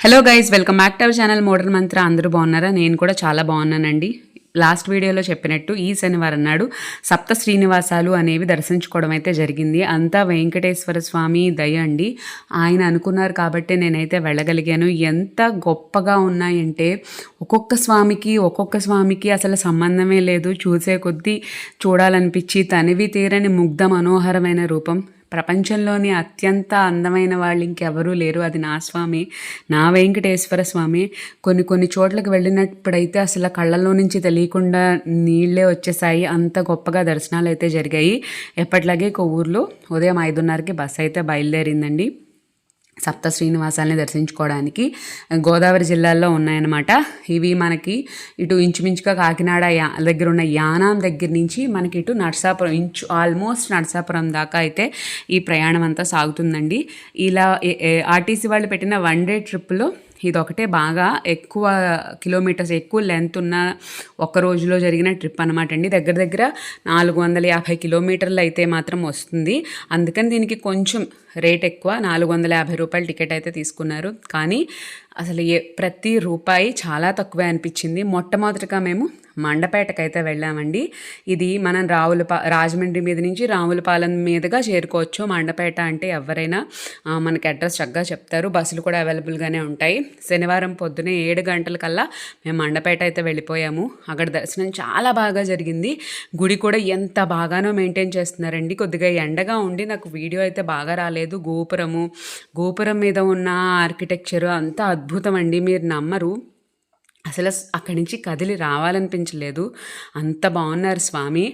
Hello guys welcome back to our channel మోడర్ మంత్ర అందరూ బాగున్నారా? నేను కూడా చాలా బాగున్నానండి. లాస్ట్ వీడియోలో చెప్పినట్టు ఈ శనివారం నాడు సప్త శ్రీనివాసాలు అనేవి దర్శించుకోవడం అయితే జరిగింది. అంతా వెంకటేశ్వర స్వామి దయ అండి. ఆయన అనుకున్నారు కాబట్టి నేనైతే వెళ్ళగలిగాను. ఎంత గొప్పగా ఉన్నాయంటే ఒక్కొక్క స్వామికి ఒక్కొక్క స్వామికి అసలు సంబంధమే లేదు. చూసే కొద్దీ చూడాలనిపించి తనివి తీరని ముగ్ధ మనోహరమైన రూపం. ప్రపంచంలోని అత్యంత అందమైన వాళ్ళు ఇంకెవరూ లేరు. అది నా స్వామి నా వెంకటేశ్వర స్వామి. కొన్ని కొన్ని చోట్లకు వెళ్ళినప్పుడైతే అసలు కళ్ళల్లో నుంచి తెలియకుండా నీళ్ళే వచ్చేసాయి. అంత గొప్పగా దర్శనాలు అయితే జరిగాయి. ఎప్పట్లాగే ఊర్లో ఉదయం ఐదున్నరకి బస్సు అయితే బయలుదేరిందండి. సప్త శ్రీనివాసాలని దర్శించుకోవడానికి గోదావరి జిల్లాల్లో ఉన్నాయన్నమాట. ఇవి మనకి ఇటు ఇంచుమించుగా కాకినాడ యా దగ్గర ఉన్న యానాం దగ్గర నుంచి మనకి ఇటు నర్సాపురం ఇంచు ఆల్మోస్ట్ నర్సాపురం దాకా అయితే ఈ ప్రయాణం అంతా సాగుతుందండి. ఇలా ఆర్టీసీ వాళ్ళు పెట్టిన వన్ డే ట్రిప్లో ఇదొకటే బాగా ఎక్కువ కిలోమీటర్స్ ఎక్కువ లెంత్ ఉన్న ఒక రోజులో జరిగిన ట్రిప్ అనమాట అండి. దగ్గర దగ్గర నాలుగు వందల యాభై కిలోమీటర్లు అయితే మాత్రం వస్తుంది. అందుకని దీనికి కొంచెం రేట్ ఎక్కువ నాలుగు వందల యాభై రూపాయల టికెట్ అయితే తీసుకున్నారు. కానీ అసలు ఏ ప్రతి రూపాయి చాలా తక్కువే అనిపించింది. మొట్టమొదటిగా మేము మండపేటకైతే వెళ్ళామండి. ఇది మనం రావులపా రాజమండ్రి మీద నుంచి రావులపాలెం మీదుగా చేరుకోవచ్చు. మండపేట అంటే ఎవరైనా మనకి అడ్రస్ చక్కగా చెప్తారు. బస్సులు కూడా అవైలబుల్గానే ఉంటాయి. శనివారం పొద్దునే ఏడు గంటలకల్లా మేము మండపేట అయితే వెళ్ళిపోయాము. అక్కడ దర్శనం చాలా బాగా జరిగింది. గుడి కూడా ఎంత బాగానో మెయింటైన్ చేస్తున్నారండి. కొద్దిగా ఎండగా ఉండి నాకు వీడియో అయితే బాగా రాలేదు. గోపురము గోపురం మీద ఉన్న ఆర్కిటెక్చర్ అంతా అద్భుతం అండి మీరు నమ్మరు. అసలు అక్కడి నుంచి కదిలి రావాలనిపించలేదు. అంత బాగున్నారు స్వామి.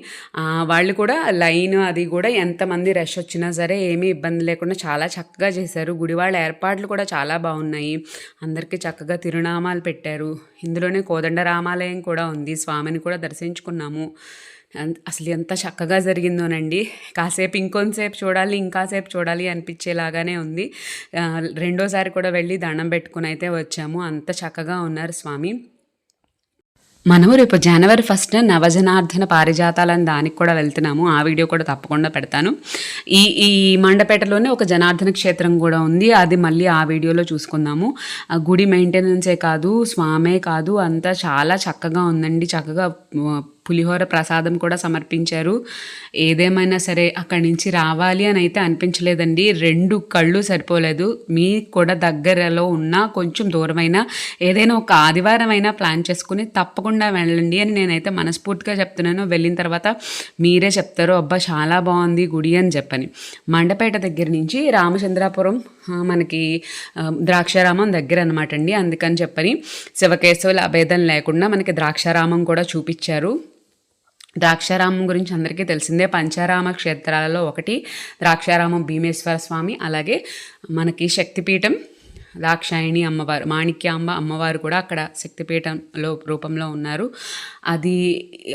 వాళ్ళు కూడా లైన్ అది కూడా ఎంతమంది రష్ వచ్చినా సరే ఏమీ ఇబ్బంది లేకుండా చాలా చక్కగా చేశారు. గుడి వాళ్ళ ఏర్పాట్లు కూడా చాలా బాగున్నాయి. అందరికీ చక్కగా తిరునామాలు పెట్టారు. ఇందులోనే కోదండ రామాలయం కూడా ఉంది. స్వామిని కూడా దర్శించుకున్నాము. అసలు ఎంత చక్కగా జరిగిందోనండి. కాసేపు ఇంకొంతసేపు చూడాలి ఇంకాసేపు చూడాలి అనిపించేలాగానే ఉంది. రెండోసారి కూడా వెళ్ళి దండం పెట్టుకుని అయితే వచ్చాము. అంత చక్కగా ఉన్నారు స్వామి. మనము రేపు జనవరి ఫస్ట్ నవజనార్దన పారిజాతాలని దానికి కూడా వెళ్తున్నాము. ఆ వీడియో కూడా తప్పకుండా పెడతాను. ఈ ఈ మండపేటలోనే ఒక జనార్దన క్షేత్రం కూడా ఉంది. అది మళ్ళీ ఆ వీడియోలో చూసుకుందాము. గుడి మెయింటెనెన్సే కాదు స్వామే కాదు అంతా చాలా చక్కగా ఉందండి. చక్కగా పులిహోర ప్రసాదం కూడా సమర్పించారు. ఏదేమైనా సరే అక్కడి నుంచి రావాలి అని అయితే అనిపించలేదండి. రెండు కళ్ళు సరిపోలేదు. మీ కూడా దగ్గరలో ఉన్న కొంచెం దూరమైన ఏదైనా ఒక ఆదివారం అయినా ప్లాన్ చేసుకుని తప్పకుండా వెళ్ళండి అని నేనైతే మనస్ఫూర్తిగా చెప్తున్నాను. వెళ్ళిన తర్వాత మీరే చెప్తారు అబ్బా చాలా బాగుంది గుడి అని చెప్పని. మండపేట దగ్గర నుంచి రామచంద్రాపురం మనకి ద్రాక్షారామం దగ్గర అనమాట అండి. అందుకని చెప్పని శివకేశవుల అభేదం లేకుండా మనకి ద్రాక్షారామం కూడా చూపించారు. ద్రాక్షారామం గురించి అందరికీ తెలిసిందే. పంచారామ క్షేత్రాలలో ఒకటి ద్రాక్షారామం భీమేశ్వర స్వామి అలాగే మనకి శక్తిపీఠం దాక్షాయిణి అమ్మవారు మాణిక్యాంబ అమ్మవారు కూడా అక్కడ శక్తిపీఠంలో రూపంలో ఉన్నారు. అది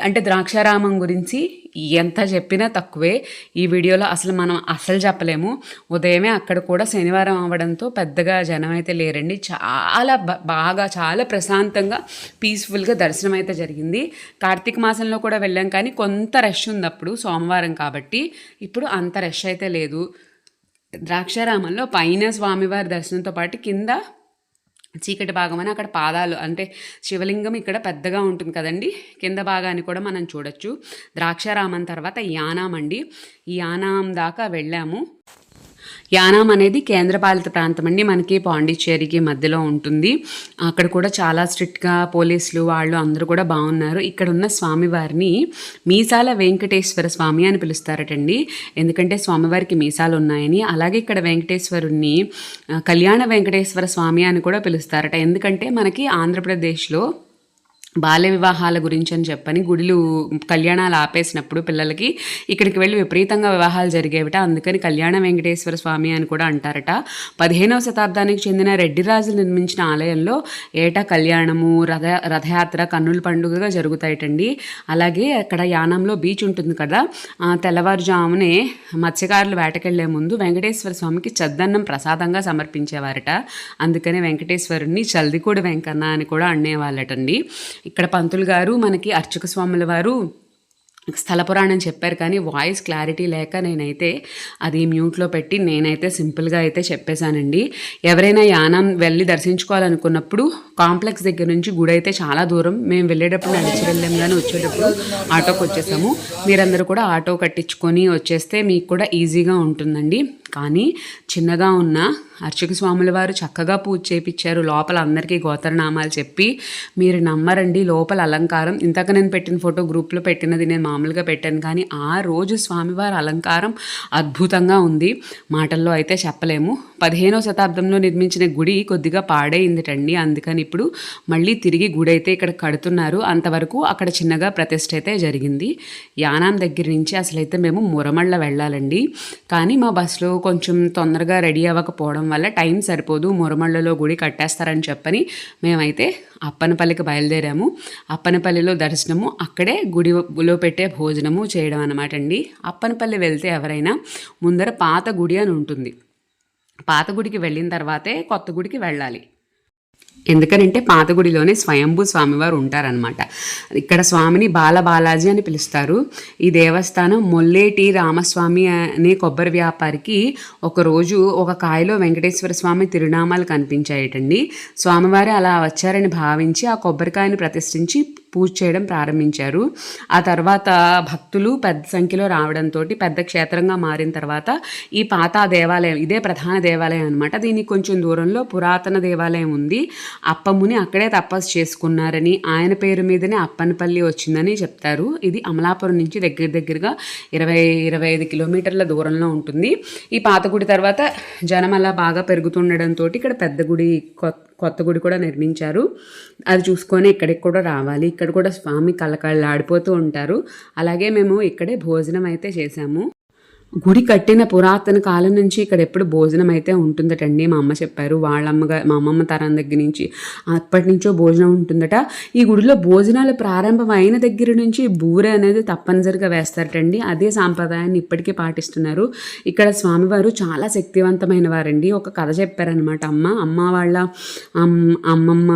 అంటే ద్రాక్షారామం గురించి ఎంత చెప్పినా తక్కువే. ఈ వీడియోలో అసలు మనం అసలు చెప్పలేము. ఉదయమే అక్కడ కూడా శనివారం అవ్వడంతో పెద్దగా జనం అయితే లేరండి. చాలా బాగా చాలా ప్రశాంతంగా పీస్ఫుల్గా దర్శనం అయితే జరిగింది. కార్తీక మాసంలో కూడా వెళ్ళాం కానీ కొంత రష్ ఉంది అప్పుడు సోమవారం కాబట్టి. ఇప్పుడు అంత రష్ అయితే లేదు. ద్రాక్షారామంలో పైన స్వామివారి దర్శనంతో పాటు కింద చీకటి భాగం అని అక్కడ పాదాలు అంటే శివలింగం ఇక్కడ పెద్దగా ఉంటుంది కదండి. కింద భాగాన్ని కూడా మనం చూడొచ్చు. ద్రాక్షారామం తర్వాత యానాం అండి ఈ యానాం దాకా వెళ్ళాము. యానాం అనేది కేంద్రపాలిత ప్రాంతం అండి. మనకి పాండిచ్చేరికి మధ్యలో ఉంటుంది. అక్కడ కూడా చాలా స్ట్రిక్ట్గా పోలీసులు వాళ్ళు అందరూ కూడా బాగున్నారు. ఇక్కడ ఉన్న స్వామివారిని మీసాల వెంకటేశ్వర స్వామి అని పిలుస్తారటండి. ఎందుకంటే స్వామివారికి మీసాలు ఉన్నాయని అలాగే ఇక్కడ వెంకటేశ్వరుణ్ణి కళ్యాణ వెంకటేశ్వర స్వామి అని కూడా పిలుస్తారట. ఎందుకంటే మనకి ఆంధ్రప్రదేశ్లో బాల్య వివాహాల గురించి అని చెప్పని గుడిలు కళ్యాణాలు ఆపేసినప్పుడు పిల్లలకి ఇక్కడికి వెళ్ళి విపరీతంగా వివాహాలు జరిగేవిట. అందుకని కళ్యాణ వెంకటేశ్వర స్వామి అని కూడా అంటారట. పదిహేనవ శతాబ్దానికి చెందిన రెడ్డి రాజులు నిర్మించిన ఆలయంలో ఏటా కళ్యాణము రథ రథయాత్ర కన్నుల పండుగగా జరుగుతాయటండి. అలాగే అక్కడ యానంలో బీచ్ ఉంటుంది కదా తెల్లవారుజామునే మత్స్యకారులు వేటకెళ్ళే ముందు వెంకటేశ్వర స్వామికి చద్దన్నం ప్రసాదంగా సమర్పించేవారట. అందుకని వెంకటేశ్వరుణ్ణి చల్దికూడి వెంకన్న అని కూడా అనేవాళ్ళటండి ఇక్కడ పంతులు గారు మనకి అర్చక స్వాముల వారు స్థల పురాణం చెప్పారు కానీ వాయిస్ క్లారిటీ లేక నేనైతే అది మ్యూట్లో పెట్టి నేనైతే సింపుల్గా అయితే చెప్పేశానండి. ఎవరైనా యానం వెళ్ళి దర్శించుకోవాలనుకున్నప్పుడు కాంప్లెక్స్ దగ్గర నుంచి గుడి అయితే చాలా దూరం. మేము వెళ్ళేటప్పుడు నడిచి వెళ్ళాం కానీ వచ్చేటప్పుడు ఆటోకి వచ్చేసాము. మీరందరూ కూడా ఆటో కట్టించుకొని వచ్చేస్తే మీకు కూడా ఈజీగా ఉంటుందండి. కానీ చిన్నగా ఉన్న అర్చక స్వాముల వారు చక్కగా పూజ చేపించారు లోపల అందరికీ గోత్రనామాలు చెప్పి మీరు నమ్మరండి లోపల అలంకారం. ఇంతక నేను పెట్టిన ఫోటో గ్రూప్లో పెట్టినది నేను మామూలుగా పెట్టాను. కానీ ఆ రోజు స్వామివారి అలంకారం అద్భుతంగా ఉంది. మాటల్లో అయితే చెప్పలేము. పదిహేనవ శతాబ్దంలో నిర్మించిన గుడి కొద్దిగా పాడైందిటండి. అందుకని ఇప్పుడు మళ్ళీ తిరిగి గుడి అయితే ఇక్కడ కడుతున్నారు. అంతవరకు అక్కడ చిన్నగా ప్రతిష్ట అయితే జరిగింది. యానాం దగ్గర నుంచి అసలైతే మేము మురమళ్ళ వెళ్ళాలండి. కానీ మా బస్సులో కొంచెం తొందరగా రెడీ అవ్వకపోవడం వల్ల టైం సరిపోదు. మురమళ్ళలో గుడి కట్టేస్తారని చెప్పని మేమైతే అప్పనపల్లికి బయలుదేరాము. అప్పనపల్లిలో దర్శనము అక్కడే గుడిలో పెట్టే భోజనము చేయడం అనమాట అండి. అప్పనపల్లి వెళ్తే ఎవరైనా ముందర పాత గుడి అని ఉంటుంది. పాత గుడికి వెళ్ళిన తర్వాతే కొత్త గుడికి వెళ్ళాలి. ఎందుకనంటే పాతగుడిలోనే స్వయంభూ స్వామివారు ఉంటారనమాట ఇక్కడ స్వామిని బాలబాలాజీ అని పిలుస్తారు. ఈ దేవస్థానం మొల్లేటి రామస్వామి అనే కొబ్బరి వ్యాపారికి ఒకరోజు ఒక కాయలో వెంకటేశ్వర స్వామి తిరునామాలు కనిపించాయటండి. స్వామివారు అలా వచ్చారని భావించి ఆ కొబ్బరికాయని ప్రతిష్ఠించి పూజ చేయడం ప్రారంభించారు. ఆ తర్వాత భక్తులు పెద్ద సంఖ్యలో రావడంతో పెద్ద క్షేత్రంగా మారిన తర్వాత ఈ పాత దేవాలయం ఇదే ప్రధాన దేవాలయం అనమాట దీనికి కొంచెం దూరంలో పురాతన దేవాలయం ఉంది. అప్పముని అక్కడే తపస్సు చేసుకున్నారని ఆయన పేరు మీదనే అప్పనపల్లి వచ్చిందని చెప్తారు. ఇది అమలాపురం నుంచి దగ్గర దగ్గరగా ఇరవై ఇరవై ఐదు కిలోమీటర్ల దూరంలో ఉంటుంది. ఈ పాత గుడి తర్వాత జనం అలా బాగా పెరుగుతుండడంతో ఇక్కడ పెద్ద గుడి కొత్త గుడి కూడా నిర్మించారు. అది చూసుకొని ఇక్కడికి కూడా రావాలి. ఇక్కడ కూడా స్వామి కళ్ళకళ్ళాడిపోతూ ఉంటారు. అలాగే మేము ఇక్కడే భోజనం అయితే చేశాము. గుడి కట్టిన పురాతన కాలం నుంచి ఇక్కడ ఎప్పుడు భోజనం అయితే ఉంటుందటండి. మా అమ్మ చెప్పారు వాళ్ళ అమ్మగా మా అమ్మమ్మ తరం దగ్గర నుంచి అప్పటి నుంచో భోజనం ఉంటుందట. ఈ గుడిలో భోజనాలు ప్రారంభం అయిన దగ్గర నుంచి బూరె అనేది తప్పనిసరిగా వేస్తారటండి. అదే సాంప్రదాయాన్ని ఇప్పటికీ పాటిస్తున్నారు. ఇక్కడ స్వామివారు చాలా శక్తివంతమైన వారండి. ఒక కథ చెప్పారనమాట అమ్మ. అమ్మ వాళ్ళ అమ్మమ్మ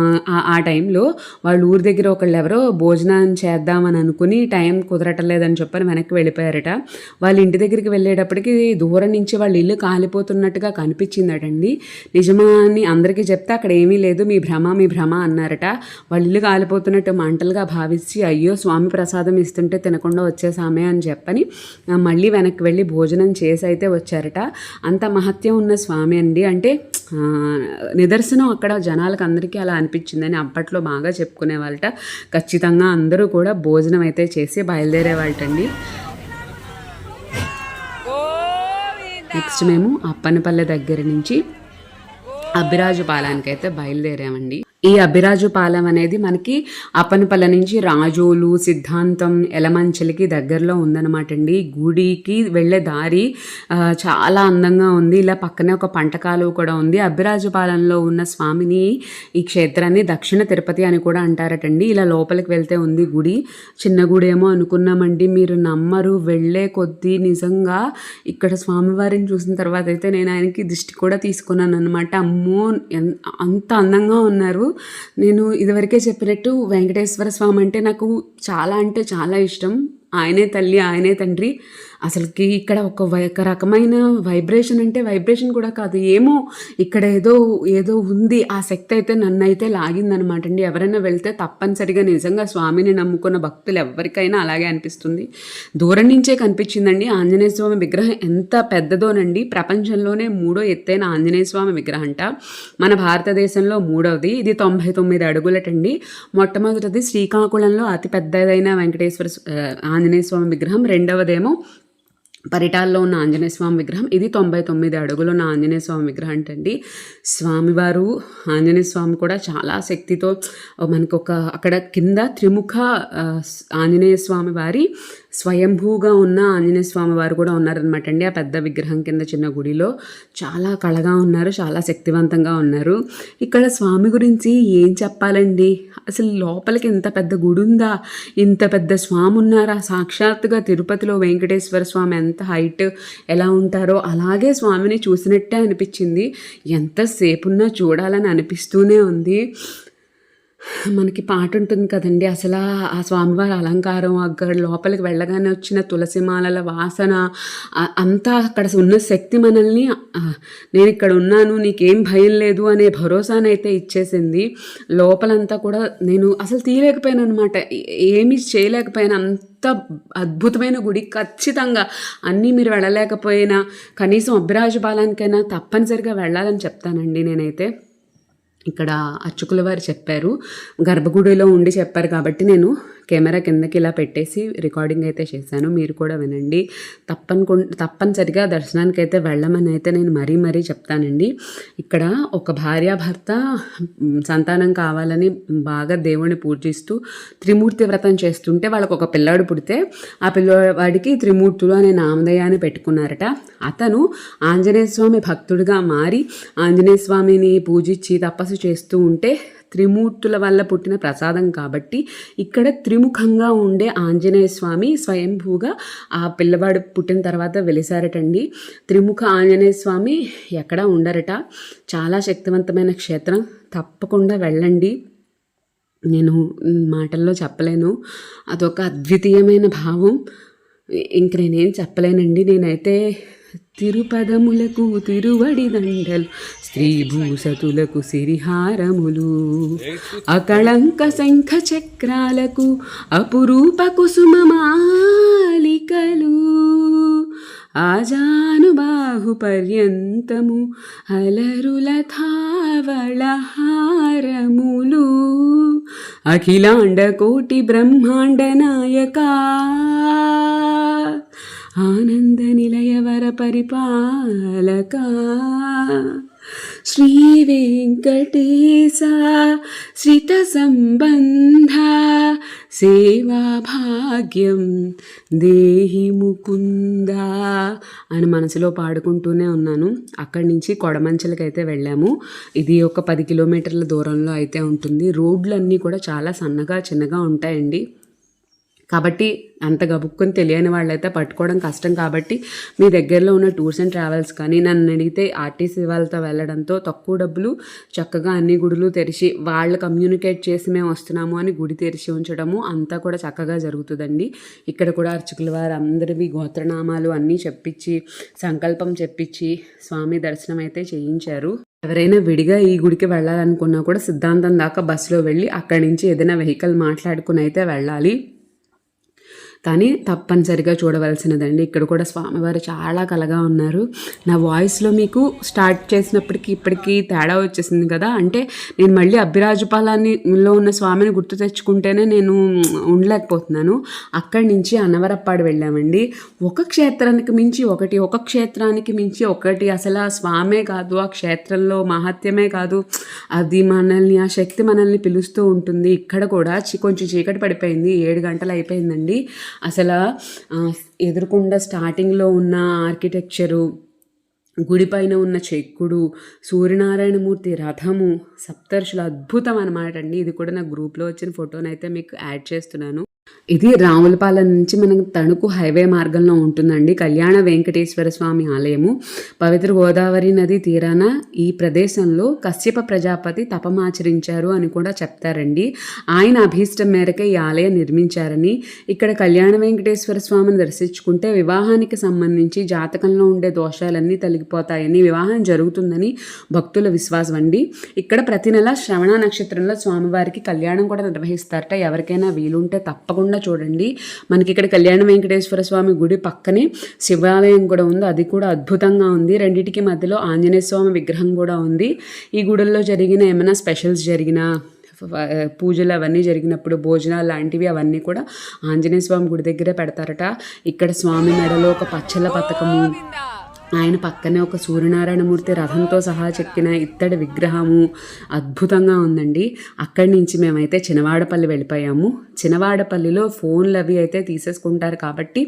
ఆ టైంలో వాళ్ళ ఊరి దగ్గర ఒకళ్ళు ఎవరో భోజనం చేద్దామని అనుకుని టైం కుదరటం లేదని చెప్పని వెనక్కి వెళ్ళిపోయారట. వాళ్ళ ఇంటి దగ్గరికి వెళ్ళి వెళ్ళేటప్పటికి దూరం నుంచి వాళ్ళ ఇల్లు కాలిపోతున్నట్టుగా కనిపించిందటండి. నిజమా అని అందరికీ చెప్తే అక్కడ ఏమీ లేదు మీ భ్రమ మీ భ్రమ అన్నారట. వాళ్ళ ఇల్లు కాలిపోతున్నట్టు మంటలుగా భావించి అయ్యో స్వామి ప్రసాదం ఇస్తుంటే తినకుండా వచ్చేసామే అని చెప్పని మళ్ళీ వెనక్కి వెళ్ళి భోజనం చేసి అయితే వచ్చారట. అంత మహత్యం ఉన్న స్వామి అండి. అంటే నిదర్శనం అక్కడ జనాలకు అందరికీ అలా అనిపించిందని అప్పట్లో బాగా చెప్పుకునే వాళ్ళట ఖచ్చితంగా అందరూ కూడా భోజనం అయితే చేసి బయలుదేరే నెక్స్ట్ మేము అప్పనపల్లె దగ్గర నుంచి అబ్బిరాజు అయితే బయలుదేరామండి. ఈ అభిరాజు పాలెం అనేది మనకి అప్పనపల్లి నుంచి రాజోలు సిద్ధాంతం ఎలమంచలికి దగ్గరలో ఉందన్నమాట అండి. గుడికి వెళ్ళే దారి చాలా అందంగా ఉంది. ఇలా పక్కనే ఒక పంట కాలువ కూడా ఉంది. అభిరాజు పాలెంలో ఉన్న స్వామిని ఈ క్షేత్రాన్ని దక్షిణ తిరుపతి అని కూడా అంటారటండి. ఇలా లోపలికి వెళ్తే ఉంది గుడి. చిన్న గుడి ఏమో అనుకున్నామండి. మీరు నమ్మరు. వెళ్ళే కొద్దీ నిజంగా ఇక్కడ స్వామివారిని చూసిన తర్వాత అయితే నేను ఆయనకి దిష్టి కూడా తీసుకున్నాను అనమాట అమ్మో అంత అందంగా ఉన్నారు. నేను ఇదివరకే చెప్పినట్టు వెంకటేశ్వర స్వామి అంటే నాకు చాలా అంటే చాలా ఇష్టం. ఆయనే తల్లి ఆయనే తండ్రి. అసలుకి ఇక్కడ ఒక ఒక రకమైన వైబ్రేషన్ అంటే వైబ్రేషన్ కూడా కాదు. ఏమో ఇక్కడ ఏదో ఏదో ఉంది. ఆ శక్తి అయితే నన్ను అయితే లాగిందనమాట అండి. ఎవరైనా వెళ్తే తప్పనిసరిగా నిజంగా స్వామిని నమ్ముకున్న భక్తులు ఎవరికైనా అలాగే అనిపిస్తుంది. దూరం నుంచే కనిపించిందండి ఆంజనేయ స్వామి విగ్రహం. ఎంత పెద్దదోనండి. ప్రపంచంలోనే మూడో ఎత్తైన ఆంజనేయ స్వామి విగ్రహం అంట మన భారతదేశంలో మూడవది ఇది తొంభై తొమ్మిది అడుగులటండి. మొట్టమొదటిది శ్రీకాకుళంలో అతి పెద్దదైన వెంకటేశ్వర ఆంజనేయ స్వామి విగ్రహం. రెండవదేమో పరిటాల్లో ఉన్న ఆంజనేయ స్వామి విగ్రహం. ఇది తొంభై తొమ్మిది అడుగులు ఉన్న ఆంజనేయ స్వామి విగ్రహం అంటండి. స్వామివారు ఆంజనేయ స్వామి కూడా చాలా శక్తితో మనకు ఒక అక్కడ కింద త్రిముఖ ఆంజనేయ స్వామి వారి స్వయంభూగా ఉన్న ఆంజనేయ స్వామి వారు కూడా ఉన్నారనమాట అండి. ఆ పెద్ద విగ్రహం కింద చిన్న గుడిలో చాలా కళగా ఉన్నారు చాలా శక్తివంతంగా ఉన్నారు. ఇక్కడ స్వామి గురించి ఏం చెప్పాలండి? అసలు లోపలికి ఇంత పెద్ద గుడి ఉందా? ఇంత పెద్ద స్వామి ఉన్నారా? సాక్షాత్తుగా తిరుపతిలో వెంకటేశ్వర స్వామి ఎంత హైట్ ఎలా ఉంటారో అలాగే స్వామిని చూసినట్టే అనిపించింది. ఎంతసేపున్నా చూడాలని అనిపిస్తూనే ఉంది. మనకి పాట ఉంటుంది కదండి. అసలు ఆ స్వామివారి అలంకారం అక్కడ లోపలికి వెళ్ళగానే వచ్చిన తులసిమాలల వాసన అంతా అక్కడ ఉన్న శక్తి మనల్ని నేను ఇక్కడ ఉన్నాను నీకేం భయం లేదు అనే భరోసానైతే ఇచ్చేసింది. లోపలంతా కూడా నేను అసలు తీయలేకపోయాను అనమాట ఏమీ చేయలేకపోయాను. అంత అద్భుతమైన గుడి ఖచ్చితంగా. అన్నీ మీరు వెళ్ళలేకపోయినా కనీసం అభిరాజ బాలానికైనా తప్పనిసరిగా వెళ్ళాలని చెప్తానండి నేనైతే. ఇక్కడ అర్చకుల వారు చెప్పారు. గర్భగుడిలో ఉండి చెప్పారు కాబట్టి నేను కెమెరా కిందకి ఇలా పెట్టేసి రికార్డింగ్ అయితే చేశాను. మీరు కూడా వినండి. తప్పనుకు తప్పనిసరిగా దర్శనానికి అయితే వెళ్ళమని అయితే నేను మరీ మరీ చెప్తానండి. ఇక్కడ ఒక భార్యాభర్త సంతానం కావాలని బాగా దేవుణ్ణి పూజిస్తూ త్రిమూర్తి వ్రతం చేస్తుంటే వాళ్ళకు ఒక పిల్లాడు పుడితే ఆ పిల్లవాడికి త్రిమూర్తులు అనే నామధేయాన్ని పెట్టుకున్నారట. అతను ఆంజనేయ స్వామి భక్తుడిగా మారి ఆంజనేయ స్వామిని పూజించి తపస్సు చేస్తూ ఉంటే త్రిమూర్తుల వల్ల పుట్టిన ప్రసాదం కాబట్టి ఇక్కడ త్రిముఖంగా ఉండే ఆంజనేయ స్వామి స్వయంభూగా ఆ పిల్లవాడు పుట్టిన తర్వాత వెలిసారటండి. త్రిముఖ ఆంజనేయ స్వామి ఎక్కడ ఉండరట? చాలా శక్తివంతమైన క్షేత్రం. తప్పకుండా వెళ్ళండి. నేను మాటల్లో చెప్పలేను. అదొక అద్వితీయమైన భావం. ఇంక నేనేం చెప్పలేనండి. నేనైతే తిరుపదములకు తిరువడి దండలు స్త్రీ భూసతులకు సిరిహారములు. అకళంక శంఖ చక్రాలకు అపురూప కుసుమమాలికలు ఆజానుబాహు పర్యంతము అలరుల ధావళహారములు అఖిలాండ కోటి బ్రహ్మాండ నాయకా ఆనంద నిలయవర పరిపాలక. శ్రీ వెంకటేశ శ్రిత సంబంధ సేవా భాగ్యం దేహి ముకుంద అని మనసులో పాడుకుంటూనే ఉన్నాను. అక్కడి నుంచి కొడమంచలకి అయితే వెళ్ళాము. ఇది ఒక పది కిలోమీటర్ల దూరంలో అయితే ఉంటుంది. రోడ్లన్నీ కూడా చాలా సన్నగా చిన్నగా ఉంటాయండి. కాబట్టి అంత గబుక్కుని తెలియని వాళ్ళైతే పట్టుకోవడం కష్టం కాబట్టి మీ దగ్గరలో ఉన్న టూర్స్ అండ్ ట్రావెల్స్ కానీ నన్ను అడిగితే ఆర్టీసీ వాళ్ళతో వెళ్ళడంతో తక్కువ డబ్బులు చక్కగా అన్ని గుడులు తెరిచి వాళ్ళు కమ్యూనికేట్ చేసి మేము వస్తున్నాము అని గుడి తెరిచి ఉంచడము అంతా కూడా చక్కగా జరుగుతుందండి. ఇక్కడ కూడా అర్చకుల వారు అందరివి గోత్రనామాలు అన్నీ చెప్పించి సంకల్పం చెప్పించి స్వామి దర్శనం అయితే చేయించారు. ఎవరైనా విడిగా ఈ గుడికి వెళ్ళాలనుకున్నా కూడా సిద్ధాంతం దాకా బస్సులో వెళ్ళి అక్కడి నుంచి ఏదైనా వెహికల్ మాట్లాడుకుని అయితే వెళ్ళాలి. కానీ తప్పనిసరిగా చూడవలసినదండి. ఇక్కడ కూడా స్వామివారు చాలా కలగా ఉన్నారు. నా వాయిస్లో మీకు స్టార్ట్ చేసినప్పటికి ఇప్పటికీ తేడా వచ్చేసింది కదా? అంటే నేను మళ్ళీ అభిరాజుపాలానిలో ఉన్న స్వామిని గుర్తు తెచ్చుకుంటేనే నేను ఉండలేకపోతున్నాను. అక్కడి నుంచి అన్నవరప్పాడు వెళ్ళామండి. ఒక క్షేత్రానికి మించి ఒకటి ఒక క్షేత్రానికి మించి ఒకటి అసలు ఆ స్వామే కాదు ఆ క్షేత్రంలో మహత్యమే కాదు. అది మనల్ని ఆ శక్తి మనల్ని పిలుస్తూ ఉంటుంది. ఇక్కడ కూడా కొంచెం చీకటి పడిపోయింది. ఏడు గంటలు అయిపోయిందండి. అసలు ఎదురుకుండా స్టార్టింగ్లో ఉన్న ఆర్కిటెక్చరు గుడిపైన ఉన్న చెక్కుడు సూర్యనారాయణమూర్తి రథము సప్తర్షులు అద్భుతం అనమాట అండి. ఇది కూడా నా గ్రూప్లో వచ్చిన ఫోటోనైతే మీకు యాడ్ చేస్తున్నాను. ఇది రావులపాలెం నుంచి మనకు తణుకు హైవే మార్గంలో ఉంటుందండి. కళ్యాణ వెంకటేశ్వర స్వామి ఆలయము. పవిత్ర గోదావరి నది తీరాన ఈ ప్రదేశంలో కశ్యప ప్రజాపతి తపమాచరించారు అని కూడా చెప్తారండి. ఆయన అభీష్టం మేరకే ఈ ఆలయం నిర్మించారని. ఇక్కడ కళ్యాణ వెంకటేశ్వర స్వామిని దర్శించుకుంటే వివాహానికి సంబంధించి జాతకంలో ఉండే దోషాలన్నీ తొలగిపోతాయని వివాహం జరుగుతుందని భక్తుల విశ్వాసం అండి. ఇక్కడ ప్రతి నెల శ్రవణ నక్షత్రంలో స్వామివారికి కళ్యాణం కూడా నిర్వహిస్తారట. ఎవరికైనా వీలుంటే తప్పకుండా చూడండి. మనకి ఇక్కడ కళ్యాణ వెంకటేశ్వర స్వామి గుడి పక్కనే శివాలయం కూడా ఉంది. అది కూడా అద్భుతంగా ఉంది. రెండింటికి మధ్యలో ఆంజనేయ స్వామి విగ్రహం కూడా ఉంది. ఈ గుడుల్లో జరిగిన ఏమైనా స్పెషల్స్ జరిగినా పూజలు అవన్నీ జరిగినప్పుడు భోజనాలు లాంటివి అవన్నీ కూడా ఆంజనేయ స్వామి గుడి దగ్గరే పెడతారట. ఇక్కడ స్వామి మెడలో ఒక పచ్చల పథకము ఆయన పక్కనే ఒక సూర్యనారాయణమూర్తి రథంతో సహా చెక్కిన ఇత్తడి విగ్రహము అద్భుతంగా ఉందండి. అక్కడి నుంచి మేమైతే చినవాడపల్లి వెళ్ళిపోయాము. చినవాడపల్లిలో ఫోన్లు అవి అయితే తీసేసుకుంటారు కాబట్టి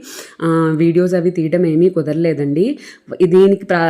వీడియోస్ అవి తీయడం ఏమీ కుదరలేదండి. దీనికి ప్రా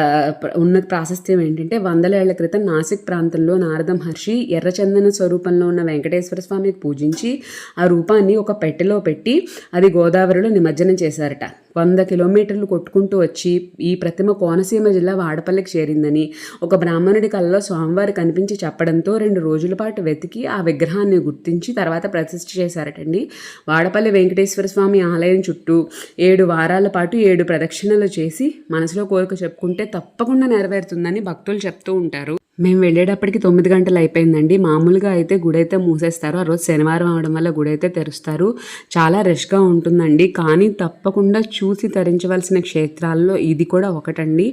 ఉన్న ప్రాశస్త్యం ఏంటంటే వందల ఏళ్ళ క్రితం నాసిక్ ప్రాంతంలో నారద మహర్షి ఎర్రచందన స్వరూపంలో ఉన్న వెంకటేశ్వర స్వామికి పూజించి ఆ రూపాన్ని ఒక పెట్టెలో పెట్టి అది గోదావరిలో నిమజ్జనం చేశారట. వంద కిలోమీటర్లు కొట్టుకుంటూ వచ్చి ఈ ప్రతిమ కోనసీమ జిల్లా వాడపల్లికి చేరిందని ఒక బ్రాహ్మణుడి కళ్ళలో స్వామివారి కనిపించి చెప్పడంతో రెండు రోజుల పాటు వెతికి ఆ విగ్రహాన్ని గుర్తించి తర్వాత ప్రతిష్ఠ చేశారటండి. వాడపల్లి వెంకటేశ్వర స్వామి ఆలయం చుట్టూ ఏడు వారాల పాటు ఏడు ప్రదక్షిణలు చేసి మనసులో కోరిక చెప్పుకుంటే తప్పకుండా నెరవేరుతుందని భక్తులు చెప్తూ ఉంటారు. మేము వెళ్ళేటప్పటికి తొమ్మిది గంటలు అయిపోయిందండి. మామూలుగా అయితే గుడి అయితే మూసేస్తారు. ఆ రోజు శనివారం అవడం వల్ల గుడి అయితే తెరుస్తారు. చాలా రష్గా ఉంటుందండి. కానీ తప్పకుండా చూసి తరించవలసిన క్షేత్రాల్లో ఇది కూడా ఒకటండి.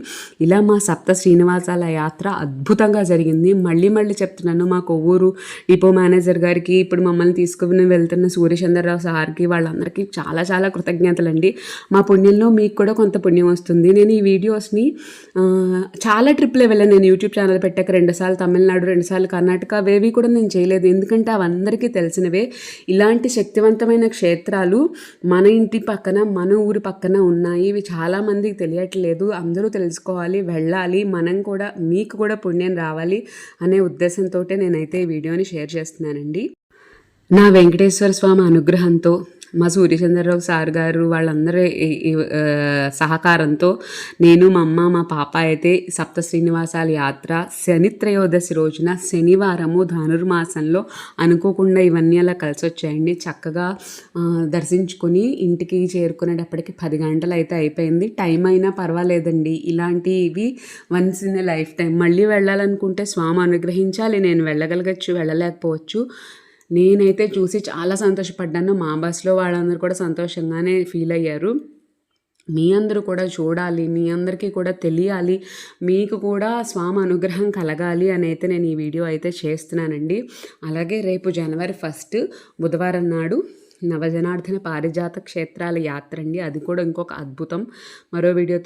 ఇలా మా సప్త శ్రీనివాసాల యాత్ర అద్భుతంగా జరిగింది. మళ్ళీ మళ్ళీ చెప్తున్నాను మా కొవ్వూరు డిపో మేనేజర్ గారికి ఇప్పుడు మమ్మల్ని తీసుకుని వెళ్తున్న సూర్యచంద్రరావు సార్కి వాళ్ళందరికీ చాలా చాలా కృతజ్ఞతలండి. మా పుణ్యంలో మీకు కూడా కొంత పుణ్యం వస్తుంది. నేను ఈ వీడియోస్ని చాలా ట్రిప్లే వెళ్ళాను. నేను యూట్యూబ్ ఛానల్ పెట్టాక రెండుసార్లు తమిళనాడు రెండుసార్లు కర్ణాటక అవేవి కూడా నేను చేయలేదు. ఎందుకంటే అవందరికీ తెలిసినవే ఇలాంటి శక్తివంతమైన క్షేత్రాలు మన ఇంటి పక్కన మన ఊరి పక్కన ఉన్నాయి. ఇవి చాలామందికి తెలియట్లేదు. అందరూ తెలుసుకోవాలి వెళ్ళాలి. మనం కూడా మీకు కూడా పుణ్యం రావాలి అనే ఉద్దేశంతో నేనైతే ఈ వీడియోని షేర్ చేస్తున్నానండి. నా వెంకటేశ్వర స్వామి అనుగ్రహంతో మా సూర్యచంద్రరావు సార్ గారు వాళ్ళందరి సహకారంతో నేను మా అమ్మ మా పాప అయితే సప్త శ్రీనివాసాల యాత్ర శని త్రయోదశి రోజున శనివారము ధనుర్మాసంలో అనుకోకుండా ఇవన్నీ అలా కలిసి వచ్చాయండి చక్కగా దర్శించుకొని ఇంటికి చేరుకునేటప్పటికి పది గంటలు అయితే అయిపోయింది. టైం అయినా పర్వాలేదండి. ఇలాంటివి once in a life time. మళ్ళీ వెళ్ళాలనుకుంటే స్వామి అనుగ్రహించాలి. నేను వెళ్ళగలగచ్చు వెళ్ళలేకపోవచ్చు. నేనైతే చూసి చాలా సంతోషపడ్డాను. మా బస్లో వాళ్ళందరూ కూడా సంతోషంగానే ఫీల్ అయ్యారు. మీ అందరూ కూడా చూడాలి మీ అందరికీ కూడా తెలియాలి మీకు కూడా స్వామి అనుగ్రహం కలగాలి అని అయితే నేను ఈ వీడియో అయితే చేస్తున్నానండి. అలాగే రేపు జనవరి ఫస్ట్ బుధవారం నాడు నవజనార్దన పారిజాత క్షేత్రాల యాత్ర అండి. అది కూడా ఇంకొక అద్భుతం. మరో వీడియోతో